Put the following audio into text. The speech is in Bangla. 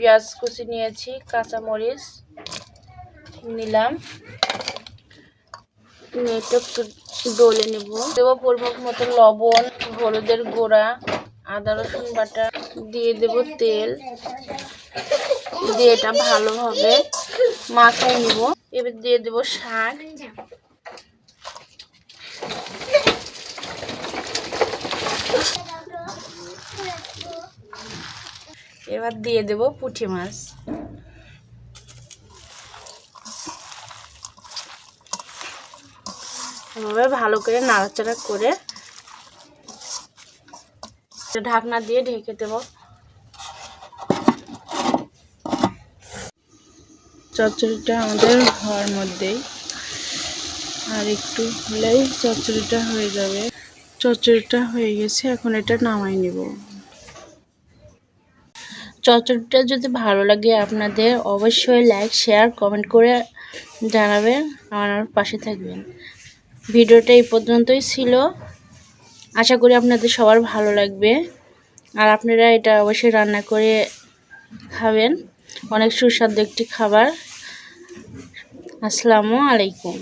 পেঁয়াজ কুচি নিয়েছি, কাঁচামরিচ নিলাম। নিয়ে একটু ডলে নেব। দেবো পরিমাপ মতো লবণ, হলুদের গোড়া, আদা রসুন বাটা, দিয়ে দেব তেল। দিয়ে এটা ভালোভাবে মাখায় নিব। এবার দিয়ে দেব শাক এবার দিয়ে দেব পুঁটি মাছ। এভাবে ভালো করে নাড়াচাড়া করে ঢাকনা দিয়ে ঢেকে দেব। চচ্চড়িটা আমাদের ঘর মধ্যেই। আর একটু হলেই চচ্চড়িটা হয়ে যাবে। চচ্চড়িটা হয়ে গেছে, এখন এটা নামাই নেব। চচ্চড়িটা যদি ভালো লাগে আপনাদের, অবশ্যই লাইক শেয়ার কমেন্ট করে জানাবেন, আমার পাশে থাকবেন। ভিডিওটা এই পর্যন্তই ছিল। আশা করি আপনাদের সবার ভালো লাগবে। আর আপনারা এটা অবশ্যই রান্না করে খাবেন। অনেক সুস্বাদু একটি খাবার। আসসালামু আলাইকুম।